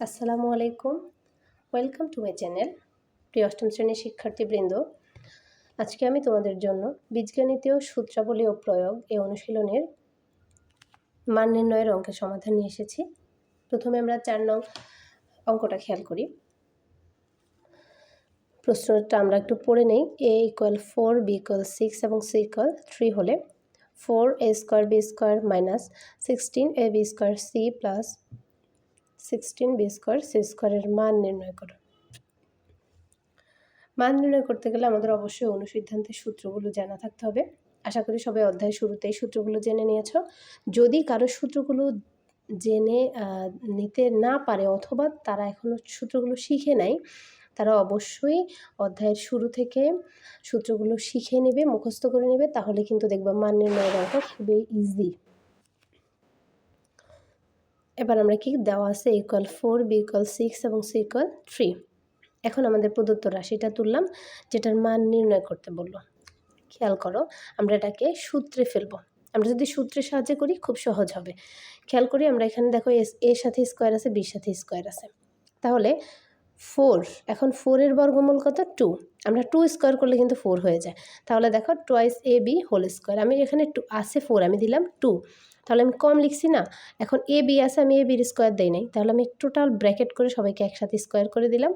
আসসালামু আলাইকুম। Welcome to my channel প্রিয় অষ্টম শ্রেণির শিক্ষার্থীবৃন্দ। আজকে আমি তোমাদের জন্য বীজগণিতীয় সূত্রাবলী ও প্রয়োগ এই অনুশীলনের মান নির্ণয়ের অঙ্কের সমাধান নিয়ে এসেছি। প্রথমে আমরা চার নং অঙ্কটা খেয়াল করি। প্রশ্নটা আমরা একটু পড়ে নেই। A equal four B equal six এবং সি ইকুয়াল থ্রি হলে four A square B square minus sixteen A B square C plus sixteen B square C স্কোয়ারের মান নির্ণয় করো। মান নির্ণয় করতে গেলে আমাদের অবশ্যই অনুসিদ্ধান্তের সূত্রগুলো জানা থাকতে হবে। আশা করি সবাই অধ্যায় শুরুতেই সূত্রগুলো জেনে নিয়েছ। যদি কারও সূত্রগুলো জেনে নিতে না পারে অথবা তারা এখনও সূত্রগুলো শিখে নাই, তারা অবশ্যই অধ্যায়ের শুরু থেকে সূত্রগুলো শিখে নেবে, মুখস্থ করে নেবে, তাহলে কিন্তু দেখবা মান নির্ণয়ের অঙ্ক খুবই ইজি এবার আমরা কি দেওয়া আছে? Equal four B equal six এবং সি ইকুয়াল থ্রি এখন আমাদের প্রদত্ত রাশিটা তুললাম, যেটার মান নির্ণয় করতে বলল। খেয়াল করো, আমরা এটাকে সূত্রে ফেলব। আমরা যদি সূত্রের সাহায্যে করি, খুব সহজ হবে। খেয়াল করি, আমরা এখানে দেখো এস এর সাথে স্কোয়ার আছে বির সাথে স্কোয়ার আছে। তাহলে ফোর এখন ফোরের বর্গমূল কত? টু আমরা টু স্কোয়ার করলে কিন্তু ফোর হয়ে যায়। তাহলে দেখো twice A B whole square আমি এখানে টু আছে ফোর আমি দিলাম টু তাহলে আমি কম লিখছি না। এখন এ বি আছে, আমি এ বির স্কোয়ার দেই নাই। তাহলে আমি টোটাল ব্র্যাকেট করে সবাইকে একসাথে স্কোয়ার করে দিলাম।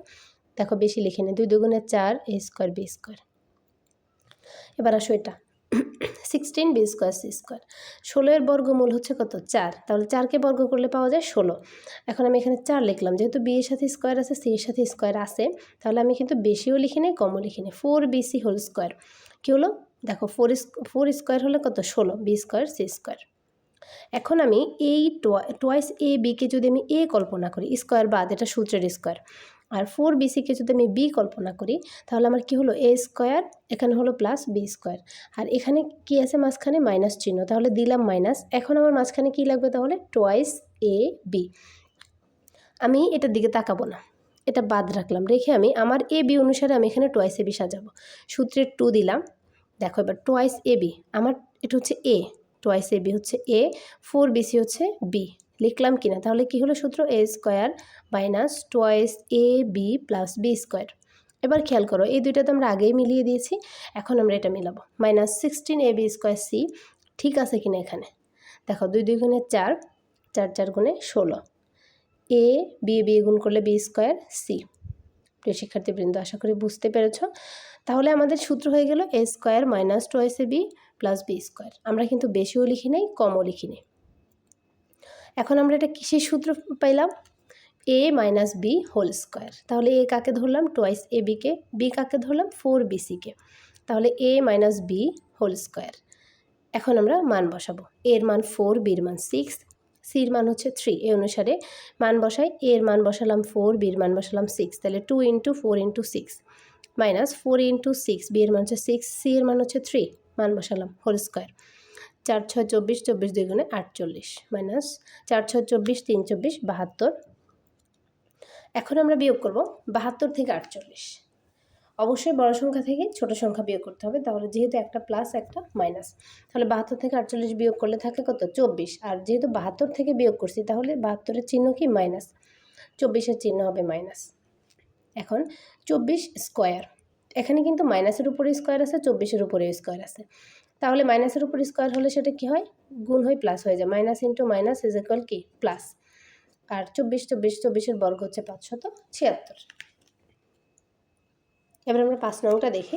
দেখো বেশি লিখে নিই। দুই দুগুণে চার এ স্কোয়ার বি স্কোয়ার এবার আসো এটা। Sixteen B square C square ষোলোর বর্গমূল হচ্ছে কত? চার। তাহলে চারকে বর্গ করলে পাওয়া যায় ষোলো। এখন আমি এখানে চার লিখলাম। যেহেতু বি এর সাথে স্কোয়ার আছে সি এর সাথে স্কোয়ার আছে, তাহলে আমি কিন্তু বেশিও লিখি নেই, কমও লিখি নেই। Four B C whole square কী হলো? দেখো ফোর ফোর স্কোয়ার হলে কত? ষোলো। বি স্কোয়ার সি স্কোয়ার এখন আমি এই টোয়াইস এ বিকে যদি আমি এ কল্পনা করি স্কোয়ার বাদ, এটা সূত্রের স্কোয়ার আর ফোর বিসিকে যদি আমি বি কল্পনা করি, তাহলে আমার কি হলো? এ স্কোয়ার এখানে হলো প্লাস বি স্কোয়ার আর এখানে কি আছে মাঝখানে? মাইনাস চিহ্ন, তাহলে দিলাম মাইনাস এখন আমার মাঝখানে কি লাগবে তাহলে? টোয়াইস এ বি আমি এটার দিকে তাকাবো না, এটা বাদ রাখলাম, রেখে আমি আমার এ বি অনুসারে আমি এখানে টোয়াইস এ বি সাজাবো, সূত্রের টু দিলাম, দেখো এবার টোয়াইস এ বি আমার এটা হচ্ছে এ টোয়াইস এ বি হচ্ছে এ ফোর বিসি হচ্ছে বি লিখলাম কিনা? তাহলে কি হলো সূত্র? A square minus twice A B plus B square এবার খেয়াল করো, এই দুইটা তো আমরা আগেই মিলিয়ে দিয়েছি, এখন আমরা এটা মিলাবো। Minus sixteen A B square C ঠিক আছে কিনা এখানে? দেখো, দুই দুই গুণে চার চার চার গুণে ষোলো। এ বি বি গুণ করলে বি স্কোয়ার সি প্রিয় শিক্ষার্থীবৃন্দ, আশা করি বুঝতে পেরেছ। তাহলে আমাদের সূত্র হয়ে গেল A square minus twice A B plus B square আমরা কিন্তু বেশিও লিখি নাই, কমও লিখি নাই। এখন আমরা এটা কিসের সূত্র পাইলাম? A minus B whole square তাহলে এ কাকে ধরলাম? টোয়াইস এ বিকে বি কাকে ধরলাম? ফোর বিসিকে তাহলে A minus B whole square এখন আমরা মান বসাবো। এর মান ফোর বির মান সিক্স সির মান হচ্ছে থ্রি এ অনুসারে মান বসাই এর মান বসালাম ফোর বির মান বসালাম সিক্স তাহলে two into four into six minus four into six B এর মান হচ্ছে সিক্স সি এর মান হচ্ছে থ্রি মান বসালাম হোল স্কোয়ার চার ছয় চব্বিশ চব্বিশ দুই গুণে আটচল্লিশ মাইনাস চার ছয় চব্বিশ, তিন চব্বিশ, বাহাত্তর। এখন আমরা বিয়োগ করব বাহাত্তর থেকে আটচল্লিশ। অবশ্যই বড় সংখ্যা থেকে ছোট সংখ্যা বিয়োগ করতে হবে, তাহলে যেহেতু একটা প্লাস একটা মাইনাস তাহলে বাহাত্তর থেকে আটচল্লিশ বিয়োগ করলে থাকে কত? চব্বিশ। আর যেহেতু বাহাত্তর থেকে বিয়োগ করছি, তাহলে বাহাত্তরের চিহ্ন কি? মাইনাস চব্বিশের চিহ্ন হবে মাইনাস এখন চব্বিশ স্কোয়ার এখানে কিন্তু মাইনাসের উপরে স্কোয়ার আছে, চব্বিশের উপরে স্কোয়ার আছে। তাহলে মাইনাসের উপর স্কোয়ার হলে সেটা কি হয়? গুণ হয়ে প্লাস হয়ে যায়। Minus into minus is equal কি? প্লাস আর চব্বিশ চব্বিশ, চব্বিশের বর্গ হচ্ছে পাঁচশত ছিয়াত্তর। এবার আমরা পাঁচ নংটা দেখি।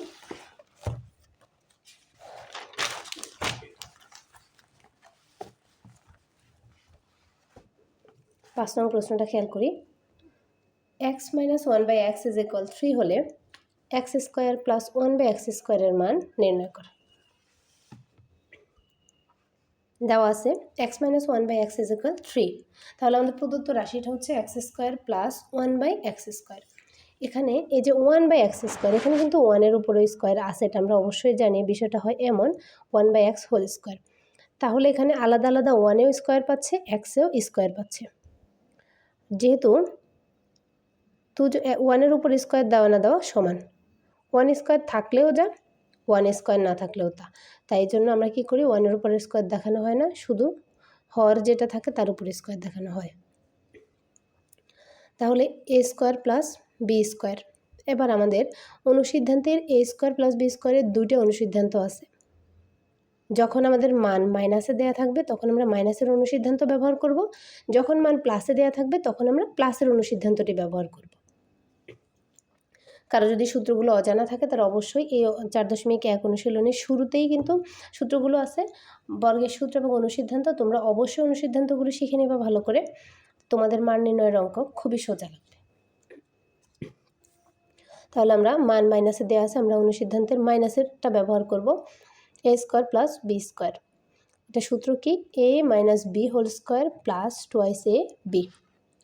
পাঁচ নং প্রশ্নটা খেয়াল করি। X minus one by x is equal three হলে x square plus one by x স্কোয়ারের মান নির্ণয় করা। দেওয়া আছে x minus one by x is equal three. তাহলে আমাদের প্রদত্ত রাশিটা হচ্ছে x square plus one by x square. এখানে এই যে ওয়ান বাই এক্স স্কোয়ার, এখানে কিন্তু ওয়ানের উপরে স্কোয়ার আছে, এটা আমরা অবশ্যই জানি। বিষয়টা হয় এমন, one by x whole square. তাহলে এখানে আলাদা আলাদা ওয়ানেও স্কোয়ার পাচ্ছে, এক্সেও স্কোয়ার পাচ্ছে। যেহেতু টু ওয়ানের উপর স্কোয়ার দেওয়া না দেওয়া সমান। ওয়ান স্কোয়ার থাকলেও যা ওয়ান স্কোয়ার না থাকলেও তা। তাই জন্য আমরা কি করি ওয়ানের উপর স্কোয়ার দেখানো হয় না, শুধু হর যেটা থাকে তার উপর স্কোয়ার দেখানো হয়। তাহলে a square plus b square এবার আমাদের অনুসিদ্ধান্তের এ স্কোয়ার প্লাস বি স্কোয়ারের দুইটা অনুসিদ্ধান্ত আছে। যখন আমাদের মান মাইনাসে দেয়া থাকবে, তখন আমরা মাইনাসের অনুসিদ্ধান্ত ব্যবহার করব। যখন মান প্লাসে দেয়া থাকবে, তখন আমরা প্লাসের অনুসিদ্ধান্তটি ব্যবহার করব। কারও যদি সূত্রগুলো অজানা থাকে তারা অবশ্যই এই চার দশমিক এক অনুশীলনের শুরুতেই কিন্তু সূত্রগুলো আছে। বর্গের সূত্র এবং অনুসিদ্ধান্ত, তোমরা অবশ্যই অনুসিদ্ধান্তগুলো শিখে নেবে ভালো করে। তোমাদের মান নির্ণয়ের অঙ্ক খুবই সোজা লাগবে। তাহলে আমরা মান মাইনাসে দেওয়া আছে, আমরা অনুসিদ্ধান্তের মাইনাসেরটা ব্যবহার করব। A square plus b square. এটা সূত্র কি? A minus b whole square plus twice a b.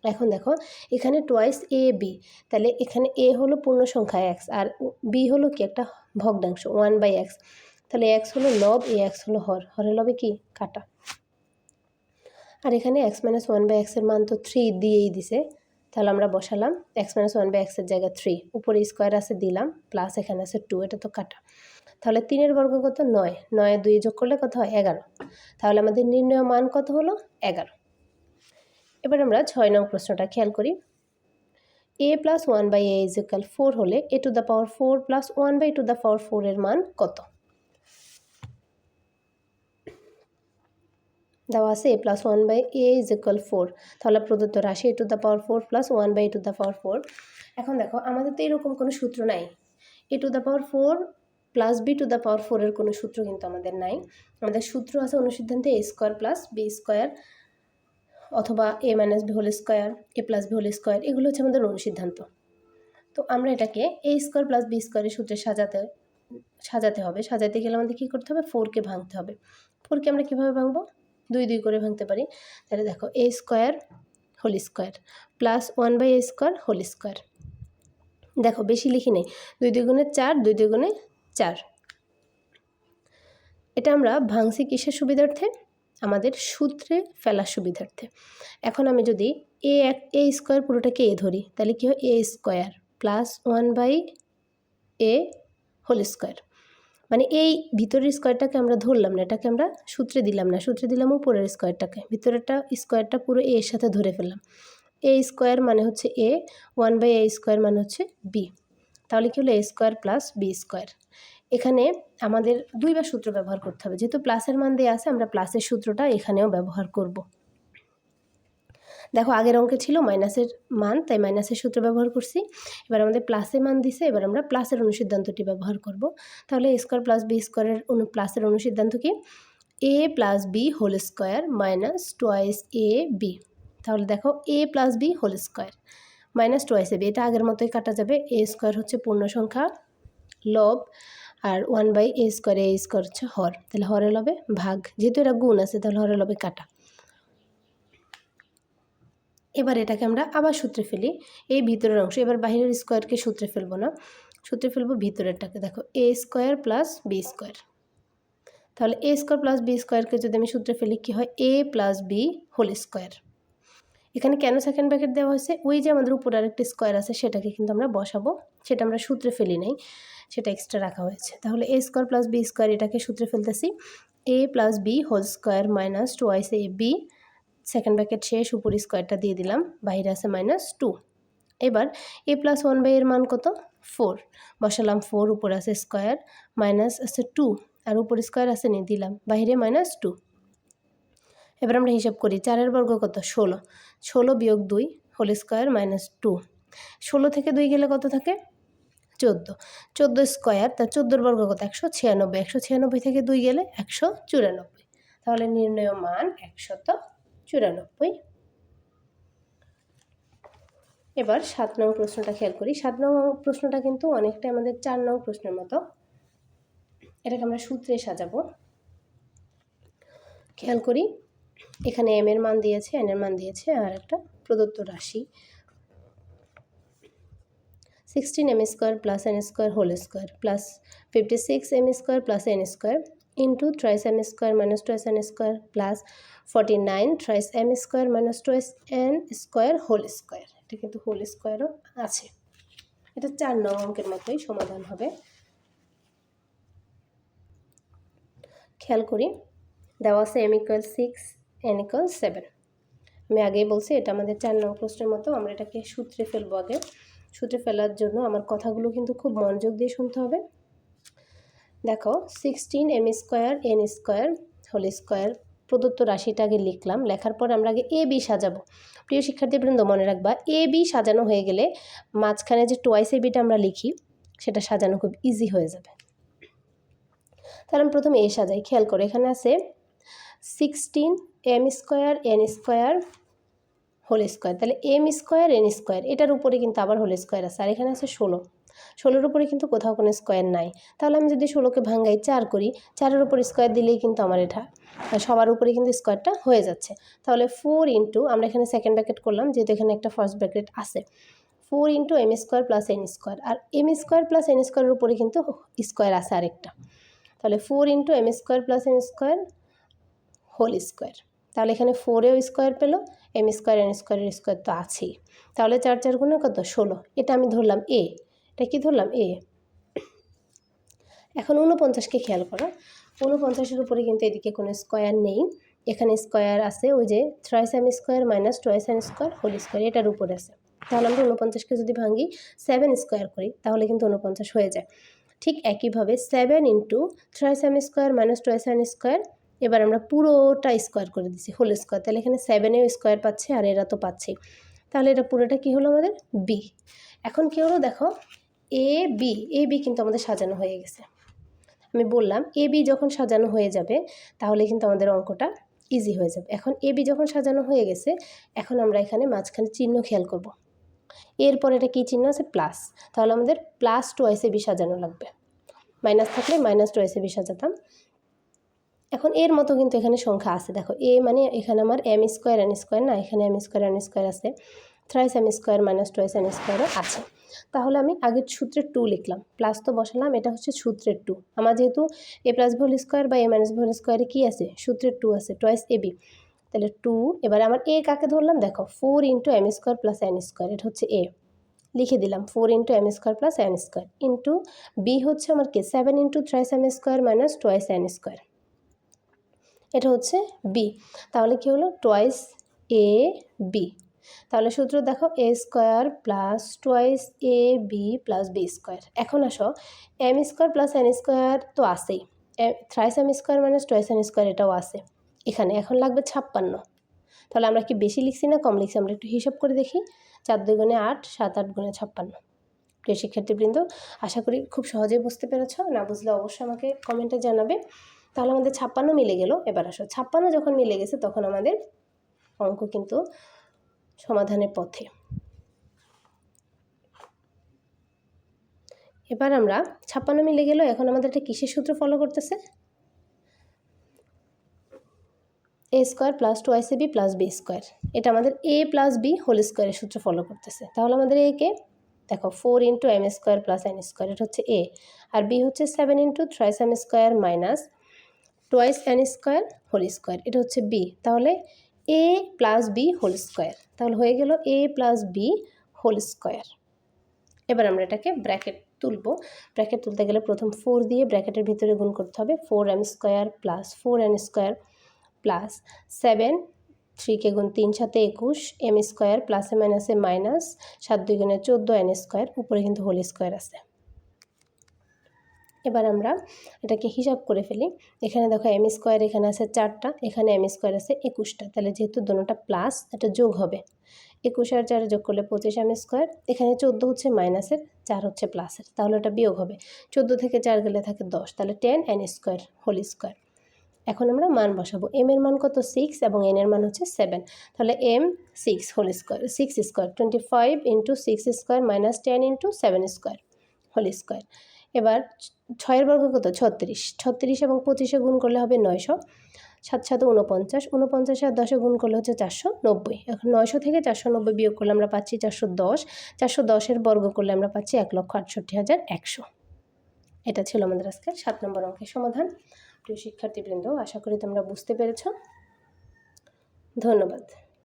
এখন দেখো, এখানে টোয়াইস এ বি তাহলে এখানে এ হলো পূর্ণ সংখ্যা এক্স আর বি হলো কি একটা ভগ্নাংশ ওয়ান বাই এক্স তাহলে এক্স হলো লব এ এক্স হলো হর, হরের লবে কি? কাটা। আর এখানে এক্স মাইনাস ওয়ান বাই এক্সের মান তো থ্রি দিয়েই দিছে, তাহলে আমরা বসালাম এক্স মাইনাস ওয়ান বাই এক্সের জায়গায় থ্রি উপরে স্কোয়ার আছে দিলাম প্লাস এখানে আছে টু এটা তো কাটা। তাহলে তিনের বর্গ কত নয় নয় দুই যোগ করলে কত হয়? এগারো। তাহলে আমাদের নির্ণয় মান কত হলো? এগারো। এবার আমরা ছয় নং প্রশ্নটা খেয়াল করি। A plus one by a is equal four হলে a to the power four plus one by to the power ফোরের মান কত? দেওয়া আছে a plus one by a is equal four তাহলে প্রদত্ত রাশি a to the power four plus one by to the power four এখন দেখো, আমাদের তো এরকম কোনো সূত্র নাই। A to the power four plus b to the power ফোরের কোনো সূত্র কিন্তু আমাদের নাই। আমাদের সূত্র আছে অনুসিদ্ধান্তে a square plus b square অথবা a minus b whole square a plus b whole square এগুলো হচ্ছে আমাদের অনুসিদ্ধান্ত তো আমরা এটাকে এ স্কোয়ার প্লাস বি স্কোয়ারের সূত্রে সাজাতে সাজাতে হবে। সাজাতে গেলে আমাদের কী করতে হবে? ফোরকে ভাঙতে হবে। ফোরকে আমরা কীভাবে ভাঙবো? দুই দুই করে ভাঙতে পারি। তাহলে দেখো a square whole square plus one by a square whole square দেখো, বেশি লিখি নেই। দুই দুই গুণে চার, দুই দুই গুণে চার। এটা আমরা ভাঙছি কিসের সুবিধার্থে? আমাদের সূত্রে ফেলার সুবিধার্থে। এখন আমি যদি এ এক এ স্কোয়ার পুরোটাকে এ ধরি, তাহলে কী হয়? A square plus one by a whole square মানে এই ভিতরের স্কোয়ারটাকে আমরা ধরলাম না, এটাকে আমরা সূত্রে দিলাম না। সূত্রে দিলাম উপরের স্কোয়ারটাকে ভিতরেরটা স্কোয়ারটা পুরো এ এর সাথে ধরে ফেললাম। এ স্কোয়ার মানে হচ্ছে a one by a square মানে হচ্ছে বি তাহলে কী হলো? A square plus b square এখানে আমাদের দুইবার সূত্র ব্যবহার করতে হবে। যেহেতু প্লাসের মান দিয়ে আছে, আমরা প্লাসের সূত্রটা এখানেও ব্যবহার করব। দেখো, আগের অঙ্কে ছিল মাইনাসের মান, তাই মাইনাসের সূত্র ব্যবহার করছি। এবার আমাদের প্লাসের মান দিছে, এবার আমরা প্লাসের অনুসিদ্ধান্তটি ব্যবহার করব। তাহলে এ স্কোয়ার প্লাস বি স্কোয়ারের অনু প্লাসের অনুসিদ্ধান্ত কি? A plus b whole square minus twice a b তাহলে দেখো a plus b whole square minus twice a b এটা আগের মতোই কাটা যাবে। এ স্কোয়ার হচ্ছে পূর্ণ সংখ্যা লব আর one by a square a square হচ্ছে হর। তাহলে হরে লবে ভাগ, যেহেতু এটা গুণ আছে, তাহলে হরে লবে কাটা। এবার এটাকে আমরা আবার সূত্রে ফেলি। এই ভিতরের অংশ, এবার বাহিরের স্কোয়ারকে সূত্রে ফেলব না। সূত্রে ফেলব ভিতরেরটাকে। দেখো a square plus b square তাহলে এ স্কোয়ার প্লাস বি স্কোয়ারকে যদি আমি সূত্রে ফেলি, কী হয়? A plus b whole square এখানে কেন সেকেন্ড ব্র্যাকেট দেওয়া হয়েছে? ওই যে আমাদের উপরে আরেকটি স্কোয়ার আছে, সেটাকে কিন্তু আমরা বসাবো। সেটা আমরা সূত্রে ফেলি নাই, সেটা এক্সট্রা রাখা হয়েছে। তাহলে a square plus b square এটাকে সূত্রে ফেলতেছি। A plus b whole square minus twice a b second bracket শেষ উপর স্কোয়ারটা দিয়ে দিলাম, বাইরে আছে মাইনাস টু এবার এ প্লাস ওয়ান বাই এর মান কত? ফোর বসালাম ফোর উপর আছে স্কোয়ার মাইনাস আছে টু আর উপর স্কোয়ার আছে নিয়ে দিলাম, বাইরে মাইনাস টু এবার আমরা হিসাব করি, চারের বর্গ কত? ষোলো। ষোলো বিয়োগ দুই হোল স্কোয়ার মাইনাস টু। ষোলো থেকে দুই গেলে কত থাকে? চোদ্দ। চোদ্দ স্কোয়ার, তার চোদ্দোর বর্গ কত? একশো ছিয়ানব্বই। একশো ছিয়ানব্বই থেকে দুই গেলে একশো চুরানব্বই। তাহলে নির্ণয় মান একশত চুরানব্বই। এবার সাত নং প্রশ্নটা খেয়াল করি। সাত নং প্রশ্নটা কিন্তু অনেকটা আমাদের চার নং প্রশ্নের মতো। এটাকে আমরা সূত্রে সাজাবো। খেয়াল করি এখানে এম এর মান দিয়েছে এন এর মান দিয়েছে, আর একটা প্রদত্ত রাশি। Sixteen m square plus n square whole square plus fifty six m square plus n square into thrice m square minus twice n square plus forty nine thrice m square minus twice n square whole square এটা কিন্তু whole স্কোয়ারও আছে। এটা চার নং অঙ্কের মতোই সমাধান হবে। খেয়াল করি। দেওয়া আছে m equal six n equal seven আমি আগেই বলছি, এটা আমাদের চার নং প্রশ্নের মতো আমরা এটাকে সূত্রে ফেলব আগে। সূত্রে ফেলার জন্য আমার কথাগুলো কিন্তু খুব মনোযোগ দিয়ে শুনতে হবে। দেখো sixteen m square n square whole square প্রদত্ত রাশিটা আগে লিখলাম, লেখার পর আমরা আগে এ বি সাজাবো। প্রিয় শিক্ষার্থীবৃন্দ, মনে রাখবা এ বি সাজানো হয়ে গেলে মাঝখানে যে টোয়াইস এ বিটা আমরা লিখি, সেটা সাজানো খুব ইজি হয়ে যাবে। তাহলে আমি প্রথমে এ সাজাই, খেয়াল করে, এখানে আছে sixteen m square n square whole square তাহলে এম স্কোয়ার এন স্কোয়ার এটার উপরে কিন্তু আবার হোল স্কোয়ার আছে। আর এখানে আছে ষোলো। ষোলোর উপরে কিন্তু কোথাও কোনো স্কোয়ার নাই। তাহলে আমি যদি ষোলোকে ভাঙ্গাই চার করি, চারের উপর স্কোয়ার দিলেই কিন্তু আমার এটা সবার উপরে কিন্তু স্কোয়ারটা হয়ে যাচ্ছে। তাহলে ফোর ইন্টু আমরা এখানে সেকেন্ড ব্র্যাকেট করলাম, যেহেতু এখানে একটা ফার্স্ট ব্র্যাকেট আছে। Four into m square plus n square আর এম স্কোয়ার প্লাস এন স্কোয়ারের উপরে কিন্তু স্কোয়ার আছে আরেকটা। তাহলে four into m square plus n square whole square তাহলে এখানে ফোরেও স্কোয়ার পেল এম স্কোয়ার এন স্কোয়ারের স্কোয়ার তো আছেই। তাহলে চার চার গুণে কত? ষোলো। এটা আমি ধরলাম এ এটা কি ধরলাম? এ এখন উনপঞ্চাশকে খেয়াল করো। উনপঞ্চাশের উপরে কিন্তু এদিকে কোনো স্কোয়ার নেই। এখানে স্কোয়ার আছে ওই যে thrice m square minus twice m square whole square এটার উপরে আছে। তাহলে আমরা উনপঞ্চাশকে যদি ভাঙি সেভেন স্কোয়ার করি, তাহলে কিন্তু উনপঞ্চাশ হয়ে যায়। ঠিক একইভাবে seven into thrice m square minus twice m square এবার আমরা পুরোটা স্কোয়ার করে দিচ্ছি হোল স্কোয়ার তাহলে এখানে সেভেনেও স্কোয়ার পাচ্ছে আর এরা তো পাচ্ছেই। তাহলে এটা পুরোটা কি হলো আমাদের? বি এখন কি হলো দেখো? এ বি এ বি কিন্তু আমাদের সাজানো হয়ে গেছে। আমি বললাম এ বি যখন সাজানো হয়ে যাবে, তাহলে কিন্তু আমাদের অঙ্কটা ইজি হয়ে যাবে। এখন এ বি যখন সাজানো হয়ে গেছে, এখন আমরা এখানে মাঝখানে চিহ্ন খেয়াল করব। এরপর এটা কী চিহ্ন আছে? প্লাস তাহলে আমাদের প্লাস টু এ বি সাজানো লাগবে। মাইনাস থাকলে মাইনাস টু এ বি সাজাতাম। এখন এর মতো কিন্তু এখানে সংখ্যা আছে। দেখো, এ মানে এখানে আমার এম স্কোয়ার এন স্কোয়ার না, এখানে এম স্কোয়ার এন স্কোয়ার আছে। Thrice m square minus twice n স্কোয়ারও আছে। তাহলে আমি আগের সূত্রের টু লিখলাম। প্লাস তো বসালাম, এটা হচ্ছে সূত্রের টু আমার যেহেতু এ প্লাস ভোল স্কোয়ার বা এ মাইনাস ভোল স্কোয়ারে কী আছে? সূত্রের টু আছে টয়েস এ বি তাহলে টু এবার আমার এ কাকে ধরলাম? দেখো four into m square plus n square এটা হচ্ছে এ লিখে দিলাম four into m square plus n square into b হচ্ছে আমার কি? Seven into thrice m square minus twice n square এটা হচ্ছে বি তাহলে কি হলো? টয়েস এ বি তাহলে সূত্র দেখো a square plus twice a b plus b square এখন আসো m square plus n square তো আসেই thrice m square minus twice n square এটাও আছে। এখানে এখন লাগবে ছাপ্পান্ন। তাহলে আমরা কি বেশি লিখছি না কম লিখছি? আমরা একটু হিসাব করে দেখি। চার দুই গুণে আট, সাত আট গুণে ছাপ্পান্ন। প্রিয় শিক্ষার্থীবৃন্দ, আশা করি খুব সহজেই বুঝতে পেরেছ। না বুঝলে অবশ্যই আমাকে কমেন্টে জানাবে। তাহলে আমাদের ছাপ্পান্ন মিলে গেল। এবার আসো, ছাপ্পান্ন যখন মিলে গেছে তখন আমাদের অঙ্ক কিন্তু সমাধানের পথে। এবার আমরা ছাপ্পান্ন মিলে গেল, এখন আমাদের একটা কিসের সূত্র ফলো করতেছে? A square plus twice b plus b square এটা আমাদের এ প্লাস বি হোল স্কোয়ারের সূত্র ফলো করতেছে। তাহলে আমাদের এ কে, দেখো four into m square plus n square এটা হচ্ছে এ আর বি হচ্ছে seven into thrice m square minus twice n square whole square এটা হচ্ছে বি তাহলে a plus b whole square তাহলে হয়ে গেল a plus b whole square এবার আমরা এটাকে ব্র্যাকেট তুলব। ব্র্যাকেট তুলতে গেলে প্রথম ফোর দিয়ে ব্র্যাকেটের ভিতরে গুণ করতে হবে। Four m square plus four n square plus seven থ্রিকে গুণ তিন সাথে একুশ এম স্কোয়ার প্লাসে মাইনাসে মাইনাস সাত দুই গুণে চোদ্দ এন স্কোয়ার উপরে কিন্তু হোল স্কোয়ার আছে। এবার আমরা এটাকে হিসাব করে ফেলি। এখানে দেখো এম স্কোয়ার এখানে আছে চারটা, এখানে এম স্কোয়ার আছে একুশটা। তাহলে যেহেতু দুটোটা প্লাস এটা যোগ হবে। একুশ আর চার যোগ করলে পঁচিশ এম স্কোয়ার এখানে চোদ্দ হচ্ছে মাইনাসের চার হচ্ছে প্লাসের তাহলে এটা বিয়োগ হবে। চোদ্দ থেকে চার গেলে থাকে দশ, তাহলে ten n square whole square এখন আমরা মান বসাবো। এম এর মান কত? সিক্স এবং এন এর মান হচ্ছে সেভেন তাহলে m six whole square six square twenty five into six square minus ten into seven square whole square এবার ছয়ের বর্গ কত? ছত্রিশ। ছত্রিশ এবং পঁচিশে গুণ করলে হবে নয়শো। সাত সাত উনপঞ্চাশ উনপঞ্চাশ আর দশে গুণ করলে হচ্ছে চারশো নব্বই। এখন নয়শো থেকে চারশো নব্বই বিয়োগ করলে আমরা পাচ্ছি চারশো দশ। চারশো দশের বর্গ করলে আমরা পাচ্ছি এক লক্ষ আটষট্টি হাজার একশো। এটা ছিল আমাদের আজকে সাত নম্বর অঙ্কের সমাধান। প্রিয় শিক্ষার্থীবৃন্দ, আশা করি তোমরা বুঝতে পেরেছ। ধন্যবাদ।